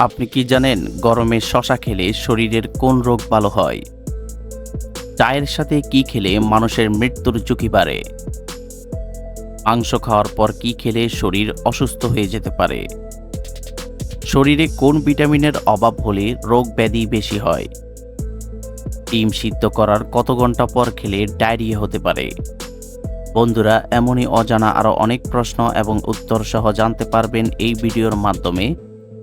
আপনি কি জানেন গরমে শশা খেলে শরীরের কোন রোগ ভালো হয়? চায়ের সাথে কি খেলে মানুষের মৃত্যুর ঝুঁকি বাড়ে? মাংস খাওয়ার পর কি খেলে শরীর অসুস্থ হয়ে যেতে পারে? শরীরে কোন ভিটামিনের অভাব হলে রোগ ব্যাধি বেশি হয়? ডিম সিদ্ধ করার কত ঘণ্টা পর খেলে ডায়রিয়া হতে পারে? বন্ধুরা, এমনই অজানা আরও অনেক প্রশ্ন এবং উত্তর সহ জানতে পারবেন এই ভিডিওর মাধ্যমে।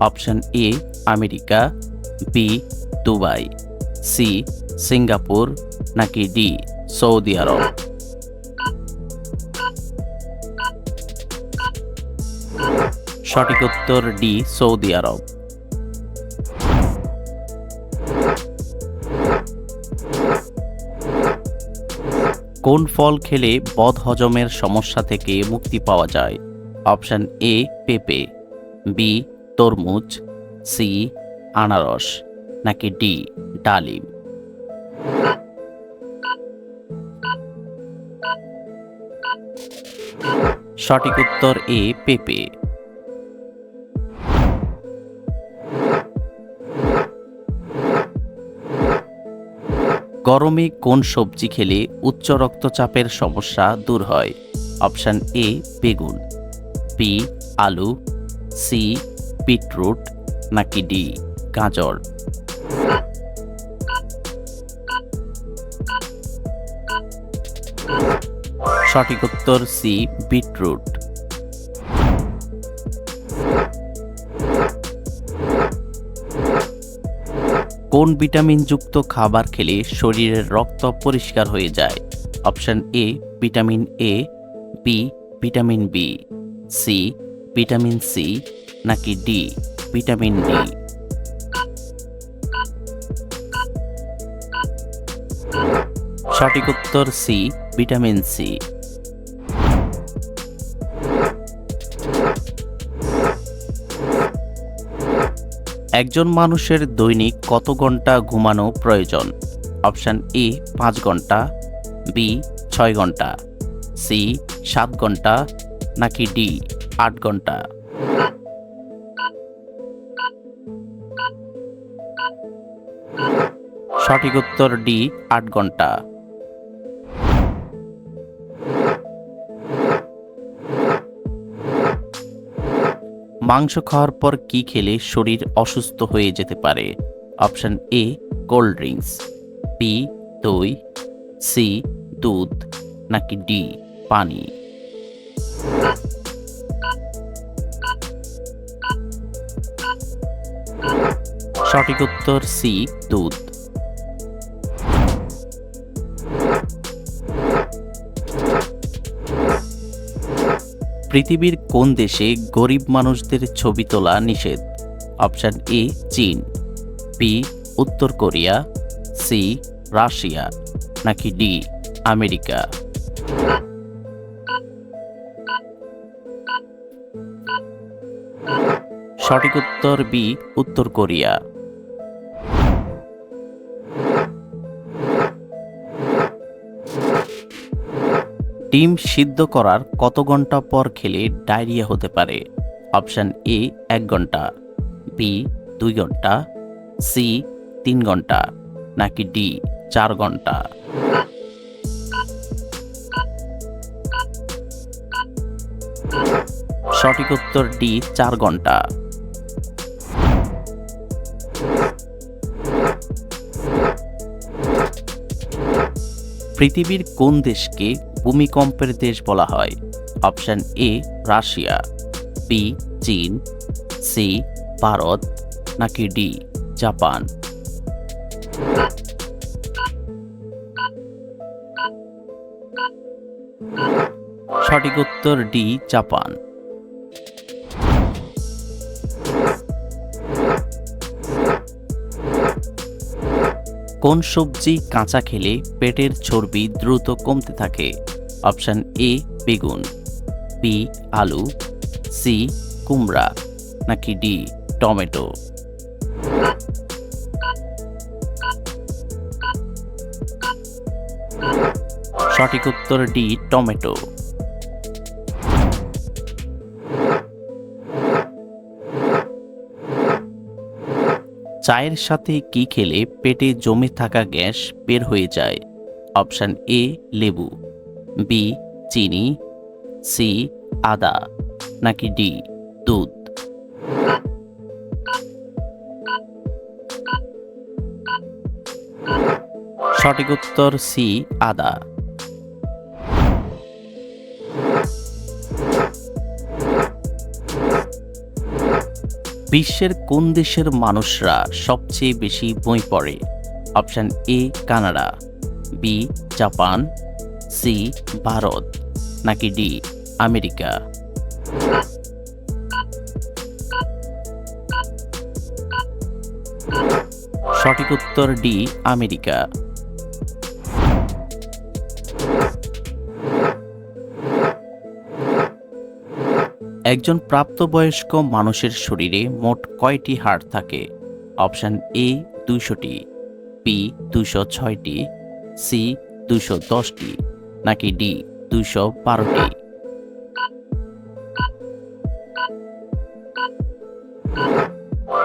Option A, America, B, Dubai, C, Singapore, নাকি ডি, সৌদি আরব? সঠিক উত্তর ডি, সৌদি আরব। কোন ফল খেলে বদ হজমের সমস্যা থেকে মুক্তি পাওয়া যায়? অপশন এ, পেঁপে, বি তরমুজ, সি, আনারস, নাকি ডি, ডালিম। সঠিক উত্তর এ, পেঁপে। গরমে কোন সবজি খেলে উচ্চ রক্তচাপের সমস্যা দূর হয়? অপশান এ, বেগুন। বি, আলু। সি বিটরুট নাকি ডি? গাজর। সঠিক উত্তর সি, বিটরুট। কোন ভিটামিনযুক্ত খাবার খেলে শরীরের রক্ত পরিষ্কার হয়ে যায়? Option A, vitamin A, B, vitamin B, C, vitamin C নাকি ডি, ভিটামিন ডি? সঠিক উত্তর সি, ভিটামিন সি। একজন মানুষের দৈনিক কত ঘণ্টা ঘুমানো প্রয়োজন? অপশান এ, পাঁচ ঘণ্টা, বি, ছয় ঘণ্টা, সি, সাত ঘণ্টা, নাকি ডি, আট ঘণ্টা? সঠিক উত্তর ডি, আট ঘণ্টা। মাংস খাওয়ার পর কি খেলে শরীর অসুস্থ হয়ে যেতে পারে? Option A, cold drinks. B, দই। সি, দুধ। নাকি ডি, পানি। সঠিক উত্তর সি, দুধ। পৃথিবীর কোন দেশে গরিব মানুষদের ছবি তোলা নিষেধ? অপশন এ, চীন। বি, উত্তর কোরিয়া। C, Russia. নাকি ডি, আমেরিকা? সঠিক উত্তর বি, উত্তর কোরিয়া। ডিম সিদ্ধ করার কত ঘণ্টা পর খেলে ডায়রিয়া হতে পারে? অপশান এ, এক ঘণ্টা। বি, দুই ঘণ্টা। সি, তিন ঘণ্টা। নাকি ডি, চার ঘণ্টা। সঠিক উত্তর ডি, চার ঘণ্টা। পৃথিবীর কোন দেশকে ভূমিকম্পের দেশ বলা হয়? অপশান এ, রাশিয়া, বি, চীন, সি, ভারত, নাকি ডি, জাপান? সঠিক উত্তর ডি, জাপান। কোন সবজি কাঁচা খেলে পেটের চর্বি দ্রুত কমতে থাকে? অপশান এ, বেগুন, বি, আলু, সি, কুমড়া, নাকি ডি, টমেটো? সঠিক উত্তর ডি, টমেটো। চায়ের সাথে কি খেলে পেটে জমে থাকা গ্যাস বের হয়ে যায়? অপশান এ, লেবু। বি, চিনি। সি, আদা। নাকি ডি, দুধ। সঠিক উত্তর সি, আদা। বিশ্বের কোন দেশের মানুষরা সবচেয়ে বেশি বই পড়ে? Option A, Canada, B, Japan, C, Bharat, নাকি ডি, আমেরিকা? সঠিক উত্তর ডি, আমেরিকা। একজন প্রাপ্তবয়স্ক মানুষের শরীরে মোট কয়টি হাড় থাকে? অপশান এ দুশোটি বি দুশো ছয়টি, সি দুশো দশটি, নাকি ডি দুশো বারোটি?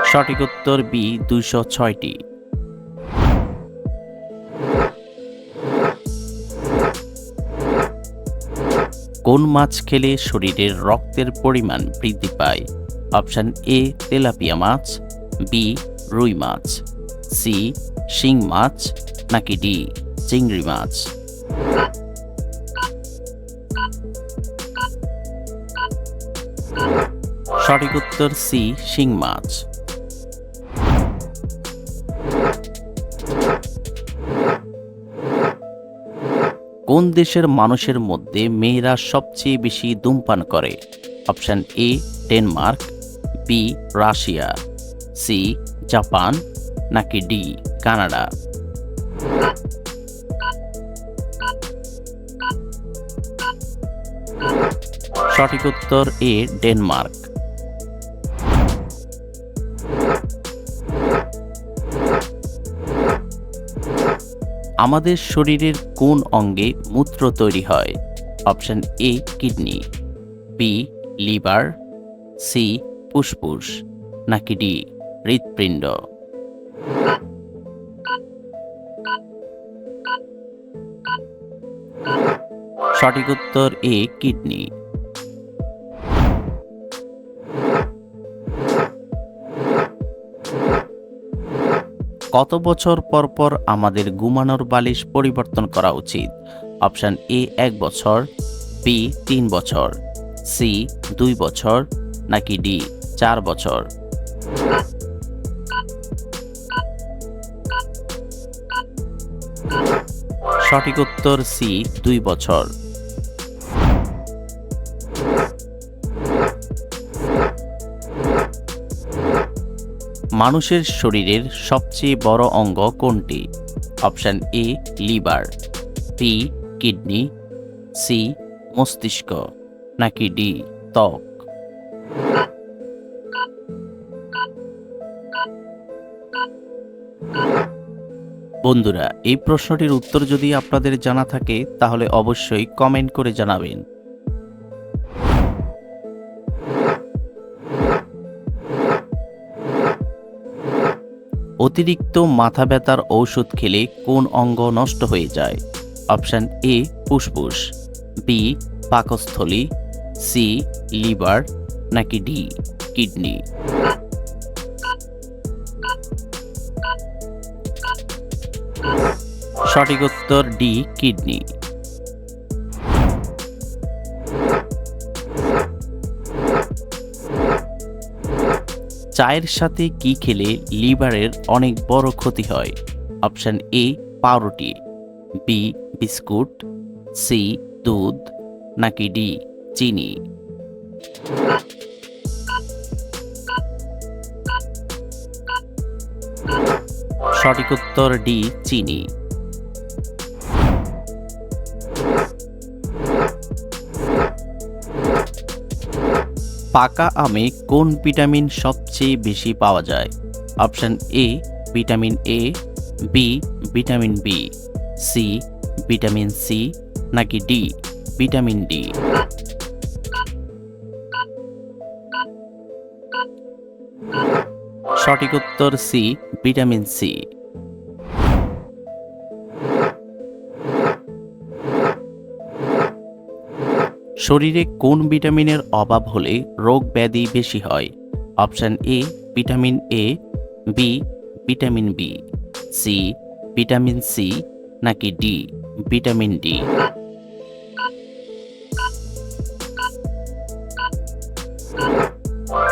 সঠিক উত্তর বি দুশো ছয়টি। কোন মাছ খেলে শরীরের রক্তের পরিমাণ বৃদ্ধি পায়? অপশান এ, তেলাপিয়া মাছ, বি, রুই মাছ, সি, শিং মাছ, নাকি ডি, চিংড়ি মাছ? সঠিক উত্তর সি, শিং মাছ। কোন দেশের মানুষের মধ্যে মেয়েরা সবচেয়ে বেশি ধূমপান করে? Option A Denmark B Russia C Japan, নাকি ডি কানাডা? সঠিক উত্তর এ ডেনমার্ক। আমাদের শরীরের কোন অঙ্গে মূত্র তৈরি হয়? Option A, kidney, B, liver, C, ফুসফুস, নাকি ডি, হৃৎপিণ্ড? সঠিক উত্তর এ, কিডনি। কত বছর পর পর আমাদের ঘুমানোর বালিশ পরিবর্তন করা উচিত? অপশান এ, এক বছর বি তিন বছর সি দুই বছর, নাকি ডি চার বছর? সঠিক উত্তর সি দুই বছর। মানুষের শরীরের সবচেয়ে বড় অঙ্গ কোনটি? Option A, liver B kidney C মস্তিষ্ক, নাকি ডি ত্বক? বন্ধুরা, এই প্রশ্নটির উত্তর যদি আপনাদের জানা থাকে, তাহলে অবশ্যই কমেন্ট করে জানাবেন। অতিরিক্ত মাথা ব্যথার ঔষধ খেলে কোন অঙ্গ নষ্ট হয়ে যায়? অপশান এ, ফুসফুস বি পাকস্থলী সি লিভার, নাকি ডি কিডনি? সঠিক উত্তর ডি কিডনি। চায়ের সাথে কি খেলে লিভারের অনেক বড় ক্ষতি হয়? অপশান এ, পাউরুটি। B, biscuit. সি, দুধ। নাকি ডি, চিনি। সঠিক উত্তর ডি, চিনি। পাকা আমে কোন ভিটামিন সবচেয়ে বেশি পাওয়া যায়? Option A, vitamin A, B, vitamin B, C, vitamin C, নাকি ডি, ভিটামিন ডি। সঠিক উত্তর সি, ভিটামিন সি। শরীরে কোন ভিটামিনের অভাব হলে রোগ ব্যাধি বেশি হয়? Option A, vitamin A, B, vitamin B, C, vitamin C, নাকি ডি, ভিটামিন ডি?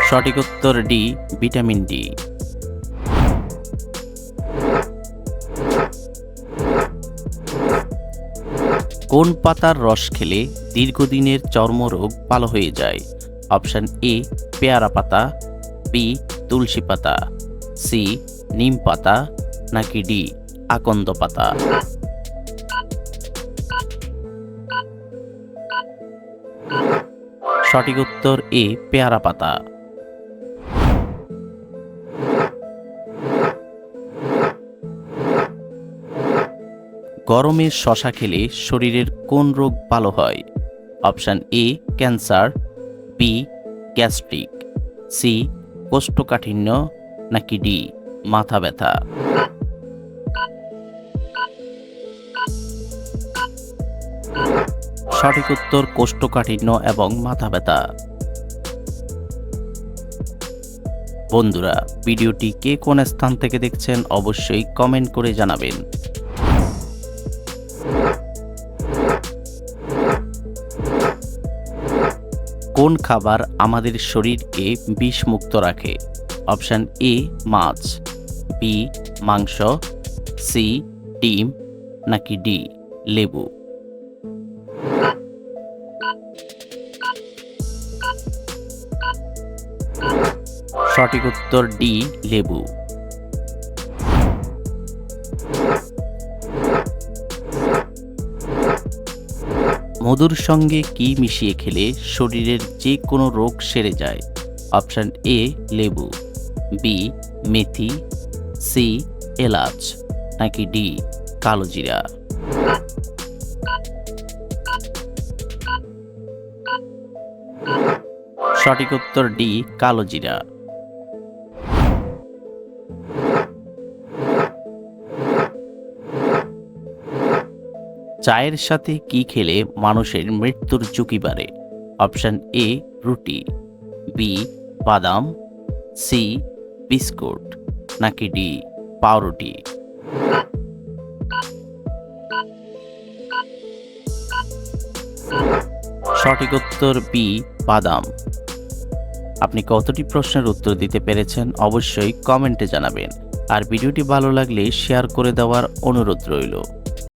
সঠিক উত্তর ডি, ভিটামিন ডি। কোন পাতার রস খেলে দীর্ঘদিনের চর্মরোগ ভালো হয়ে যায়। অপশন এ, পেয়ারা পাতা, বি, তুলসী পাতা, সি, নিম পাতা, নাকি ডি, আকন্দ পাতা। সঠিক উত্তর এ, পেয়ারা পাতা। গরমে শশা খেলে শরীরের কোন রোগ ভালো হয়? Option A, cancer, B, gastric, C, কোষ্ঠকাঠিন্য, নাকি ডি, মাথা ব্যথা। সঠিক উত্তর কোষ্ঠকাঠিন্য এবং মাথা ব্যথা। বন্ধুরা, ভিডিওটি কে কোন স্থান থেকে দেখছেন অবশ্যই কমেন্ট করে জানাবেন। কোন খাবার আমাদের শরীরকে বিষমুক্ত রাখে? অপশান এ, মাছ, বি, মাংস, সি, ডিম, নাকি ডি, লেবু? সঠিক উত্তর ডি, লেবু। মধুর সঙ্গে কি মিশিয়ে খেলে শরীরের যে কোনো রোগ সেরে যায়? অপশান এ, লেবু। বি, মেথি। সি, এলাচ। নাকি ডি কালোজিরা সঠিক উত্তর ডি কালোজিরা চায়ের সাথে কি খেলে মানুষের মৃত্যুর ঝুঁকি বাড়ে? অপশান এ, রুটি। বি, বাদাম। C, biscuit. নাকি ডি, পাউরুটি। সঠিক উত্তর বি বাদাম। আপনি কতটি প্রশ্নের উত্তর দিতে পেরেছেন অবশ্যই কমেন্টে জানাবেন। আর ভিডিওটি ভালো লাগলে শেয়ার করে দেওয়ার অনুরোধ রইল।